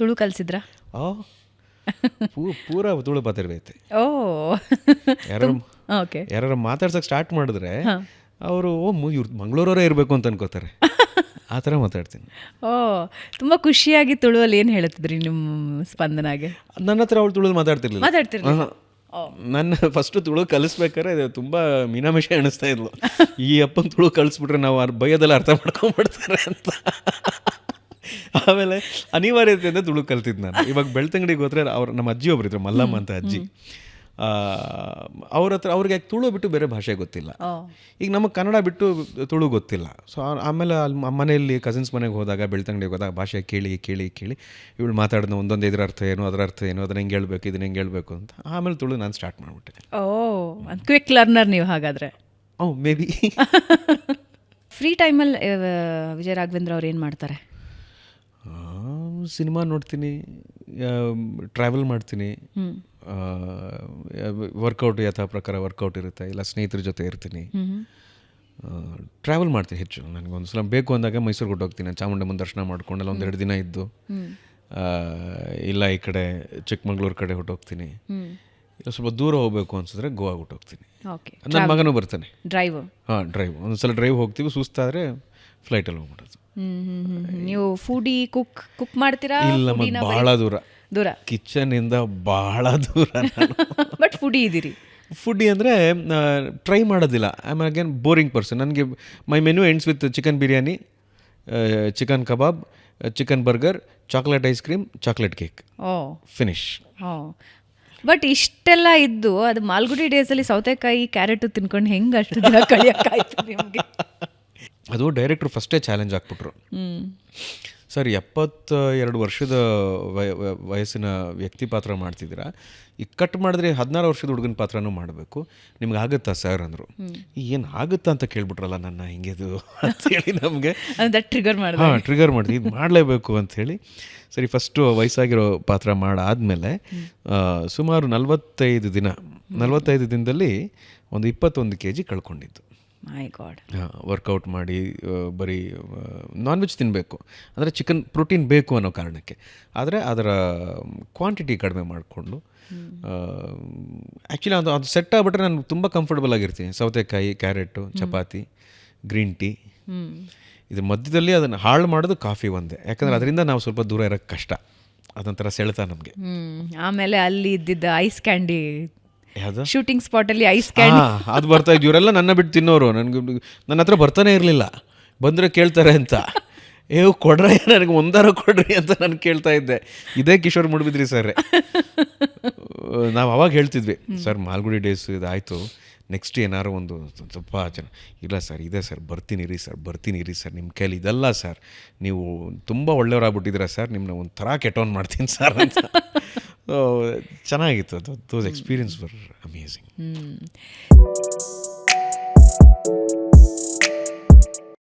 ತುಳು ಕಲಿಸಿದ್ರ? ಓ ಪೂರ ತುಳು ಬತ್ತಿರ್ಬೇಕು ಓ. ಯಾರು ಓಕೆ. ಯಾರು ಮಾತಾಡ್ಸಕ್ಕೆ ಸ್ಟಾರ್ಟ್ ಮಾಡಿದ್ರೆ ಅವರು ಓ ಇವ್ರು ಮಂಗಳೂರವರೇ ಇರಬೇಕು ಅಂತ ಅನ್ಕೋತಾರೆ. ಆ ಥರ ಮಾತಾಡ್ತೀನಿ. ಓ ತುಂಬ ಖುಷಿಯಾಗಿ ತುಳುವಲ್ಲಿ ಏನು ಹೇಳ್ತಿದ್ರಿ ನಿಮ್ಮ ಸ್ಪಂದನಾಗೆ? ನನ್ನ ಹತ್ರ ಅವಳು ತುಳು ಮಾತಾಡ್ತಿರ್ಲಿಲ್ಲ. ಮಾತಾಡ್ತಿರ್ಲಿಲ್ಲ? ನನ್ನ ಫಸ್ಟ್ ತುಳು ಕಲಿಸ್ಬೇಕಾದ್ರೆ ಅದು ತುಂಬ ಮೀನಾಮಿಷ ಅನಿಸ್ತಾ ಇದ್ಲು. ಈ ಅಪ್ಪನ ತುಳು ಕಲಿಸ್ಬಿಟ್ರೆ ನಾವು ಅರ್ ಬೈಯೋದೆಲ್ಲ ಅರ್ಥ ಮಾಡ್ಕೊಂಡ್ಬಿಡ್ತಾರೆ ಅಂತ. ಆಮೇಲೆ ಅನಿವಾರ್ಯತೆಯಿಂದ ತುಳು ಕಲ್ತಿದ್ದು ನಾನು. ಇವಾಗ ಬೆಳ್ತಂಗಡಿಗೆ ಹೋದ್ರೆ ಅವ್ರು ನಮ್ಮ ಅಜ್ಜಿ ಒಬ್ಬರಿದ್ರು ಮಲ್ಲಮ್ಮ ಅಂತ ಅಜ್ಜಿ. ಅವ್ರ ಹತ್ರ ಅವ್ರಿಗೆ ತುಳು ಬಿಟ್ಟು ಬೇರೆ ಭಾಷೆ ಗೊತ್ತಿಲ್ಲ. ಈಗ ನಮಗೆ ಕನ್ನಡ ಬಿಟ್ಟು ತುಳು ಗೊತ್ತಿಲ್ಲ. ಸೊ ಆಮೇಲೆ ಅಲ್ಲಿ ಮನೆಯಲ್ಲಿ ಕಸಿನ್ಸ್ ಮನೆಗೆ ಹೋದಾಗ ಬೆಳ್ತಂಗಡಿಗೆ ಹೋದಾಗ ಭಾಷೆ ಕೇಳಿ ಕೇಳಿ ಕೇಳಿ ಇವಳು ಮಾತಾಡಿದ ಒಂದೊಂದು ಇದ್ರ ಅರ್ಥ ಏನು ಅದರ ಅರ್ಥ ಏನು ಅದನ್ನ ಹೆಂಗೆ ಹೇಳ್ಬೇಕು ಇದನ್ನ ಹೆಂಗೆ ಹೇಳ್ಬೇಕು ಅಂತ ಆಮೇಲೆ ತುಳು ನಾನು ಸ್ಟಾರ್ಟ್ ಮಾಡಿಬಿಟ್ಟೆ. ಓ ಕ್ವಿಕ್ ಲರ್ನರ್ ನೀವು ಹಾಗಾದರೆ. ಓ ಮೇ ಬಿ ಫ್ರೀ ಟೈಮಲ್ಲಿ ವಿಜಯ ರಾಘವೇಂದ್ರ ಅವ್ರು ಏನು ಮಾಡ್ತಾರೆ? ಸಿನಿಮಾ ನೋಡ್ತೀನಿ ಟ್ರಾವೆಲ್ ಮಾಡ್ತೀನಿ. ವರ್ಕೌಟ್ ಯಥಾ ಪ್ರಕಾರ ವರ್ಕೌಟ್ ಇರುತ್ತೆ ಇಲ್ಲ ಸ್ನೇಹಿತರ ಜೊತೆ ಇರ್ತೀನಿ. ಟ್ರಾವೆಲ್ ಮಾಡ್ತೀನಿ ಹೆಚ್ಚು. ನನಗೆ ಒಂದು ಸಲ ಬೇಕು ಅಂದಾಗ ಮೈಸೂರಿಗೆ ಹೊಟ್ಟೋಗ್ತೀನಿ ಚಾಮುಂಡಮ್ಮನ ದರ್ಶನ ಮಾಡ್ಕೊಂಡು ಅಲ್ಲಿ ಒಂದೆರಡು ದಿನ ಇದ್ದು. ಇಲ್ಲ ಈ ಕಡೆ ಚಿಕ್ಕಮಂಗ್ಳೂರು ಕಡೆ ಹೊಟ್ಟೋಗ್ತೀನಿ ಇಲ್ಲ ಸ್ವಲ್ಪ ದೂರ ಹೋಗಬೇಕು ಅನ್ಸಿದ್ರೆ ಗೋವಾ ಹೋಗ್ತೀನಿ ಓಕೆ ನನ್ನ ಮಗನೂ ಬರ್ತಾನೆ. ಡ್ರೈವ್ ಹಾಂ ಡ್ರೈವ್ ಒಂದು ಸಲ ಡ್ರೈವ್ ಹೋಗ್ತೀವಿ ಸುಸ್ತಾದರೆ ಫ್ಲೈಟಲ್ಲಿ ಹೋಗ್ಬಿಡೋದು. ನೀವು ಫುಡಿ ಕುಕ್ ಕುಕ್ ಮಾಡ್ತೀರಾ? ಇಲ್ಲ ಮತ್ತೆ ಬರೀ- ಭಾಳ ದೂರ. ಕಿಚನ್ ಇಂದ ಬಹಳ ದೂರ ಬಟ್ ಫುಡಿ ಇದ್ದೀರಿ ಫುಡ್ಡಿ ಅಂದರೆ ಟ್ರೈ ಮಾಡೋದಿಲ್ಲ. I am again boring person ನನಗೆ my menu ends with chicken biryani chicken kebab chicken burger chocolate ice cream chocolate cake O. Finish ಓ. ಬಟ್ ಇಷ್ಟೆಲ್ಲ ಇದ್ದು ಅದು ಮಾಲ್ಗುಡಿ ಡೇಸಲ್ಲಿ ಸೌತೆಕಾಯಿ ಕ್ಯಾರೆಟು ತಿನ್ಕೊಂಡು ಹೆಂಗೆ ಅಷ್ಟು ದಿನ ಕಳಿಯೋಕ್ಕಾಯ್ತು ನಿಮಗೆ? ಅದು ಡೈರೆಕ್ಟ್ರು ಫಸ್ಟೇ ಚಾಲೆಂಜ್ ಹಾಕ್ಬಿಟ್ರು ಸರ್ ಎಪ್ಪತ್ತ ಎರಡು ವರ್ಷದ ವಯ- ವಯ- ವಯಸ್ಸಿನ ವ್ಯಕ್ತಿ ಪಾತ್ರ ಮಾಡ್ತಿದ್ದೀರಾ? ಈಗ ಕಟ್ ಮಾಡಿದ್ರೆ ಹದಿನಾರು ವರ್ಷದ ಹುಡುಗನ ಪಾತ್ರನೂ ಮಾಡಬೇಕು. ನಿಮ್ಗೆ ಆಗುತ್ತಾ ಸರ್ ಅಂದರು. ಏನು ಆಗುತ್ತಾ ಅಂತ ಕೇಳ್ಬಿಟ್ರಲ್ಲ ನನ್ನ ಹಿಂಗಿದು ಅಂತೇಳಿ ನಮಗೆ. ಟ್ರಿಗರ್ ಮಾಡಿ ಹಾಂ ಟ್ರಿಗರ್ ಮಾಡಿದ್ವಿ ಇದು ಮಾಡಲೇಬೇಕು ಅಂಥೇಳಿ ಸರಿ ಫಸ್ಟು ವಯಸ್ಸಾಗಿರೋ ಪಾತ್ರ ಮಾಡಾದಮೇಲೆ ಸುಮಾರು ನಲವತ್ತೈದು ದಿನ ನಲವತ್ತೈದು ದಿನದಲ್ಲಿ ಒಂದು ಇಪ್ಪತ್ತೊಂದು ಕೆ ಜಿ ಕಳ್ಕೊಂಡಿದ್ದು. ಮೈ ಗಾಡ್ ವರ್ಕೌಟ್ ಮಾಡಿ ಬರೀ ನಾನ್ ವೆಜ್ ತಿನ್ನಬೇಕು ಅಂದರೆ ಚಿಕನ್ ಪ್ರೋಟೀನ್ ಬೇಕು ಅನ್ನೋ ಕಾರಣಕ್ಕೆ. ಆದರೆ ಅದರ ಕ್ವಾಂಟಿಟಿ ಕಡಿಮೆ ಮಾಡಿಕೊಂಡು ಆ್ಯಕ್ಚುಲಿ ಅದು ಅದು ಸೆಟ್ ಆಗಿಬಿಟ್ರೆ ನಾನು ತುಂಬ ಕಂಫರ್ಟಬಲ್ ಆಗಿರ್ತೀನಿ. ಸೌತೆಕಾಯಿ ಕ್ಯಾರೆಟು ಚಪಾತಿ ಗ್ರೀನ್ ಟೀ ಇದ್ರ ಇದು ಮಧ್ಯದಲ್ಲಿ ಅದನ್ನು ಹಾಳು ಮಾಡೋದು ಕಾಫಿ ಒಂದೇ. ಯಾಕಂದರೆ ಅದರಿಂದ ನಾವು ಸ್ವಲ್ಪ ದೂರ ಇರೋಕ್ಕೆ ಕಷ್ಟ. ಅದೊಂಥರ ಸೆಳೆತ ನಮಗೆ. ಆಮೇಲೆ ಅಲ್ಲಿ ಇದ್ದಿದ್ದ ಐಸ್ ಕ್ಯಾಂಡಿ ಶೂಟಿಂಗ್ ಸ್ಪಾಟಲ್ಲಿ ಐಸ್ ಕ್ಯಾಂಡಿ ಅದು ಬರ್ತಾ ಇದ್ದು ಇವರೆಲ್ಲ ನನ್ನ ಬಿಟ್ಟು ತಿನ್ನೋರು. ನನಗೆ ನನ್ನ ಹತ್ರ ಬರ್ತಾನೆ ಇರಲಿಲ್ಲ. ಬಂದರೆ ಕೇಳ್ತಾರೆ ಅಂತ. ಏ ಕೊಡ್ರೆ ನನಗೆ ಒಂದಾರ ಕೊಡ್ರಿ ಅಂತ ನಾನು ಕೇಳ್ತಾ ಇದ್ದೆ. ಇದೇ ಕಿಶೋರ್ ಮುಡ್ಬಿದ್ರಿ ಸರ್. ನಾವು ಅವಾಗ ಹೇಳ್ತಿದ್ವಿ ಸರ್ ಮಾಲ್ಗುಡಿ ಡೇಸ್ ಇದಾಯಿತು. ನೆಕ್ಸ್ಟ್ ಏನಾರು ಒಂದು ಸ್ವಲ್ಪ ಜನ ಇಲ್ಲ ಸರ್ ಇದೆ ಸರ್ ಬರ್ತೀನಿ ರೀ ಸರ್ ಬರ್ತೀನಿ ರೀ ಸರ್. ನಿಮ್ಮ ಕೈಲಿ ಇದಲ್ಲ ಸರ್. ನೀವು ತುಂಬ ಒಳ್ಳೆಯವರಾಗ್ಬಿಟ್ಟಿದ್ದೀರಾ ಸರ್. ನಿಮ್ಮನ್ನ ಒಂದು ಥರ ಕೆಟ್ಟವನ್ ಮಾಡ್ತೀನಿ ಸರ್ ಅಂತ. ಸೊ ಚೆನ್ನಾಗಿತ್ತು. ಅದು ದೋಸ್ ಎಕ್ಸ್ಪೀರಿಯನ್ಸ್ ವರ್ ಅಮೇಝಿಂಗ್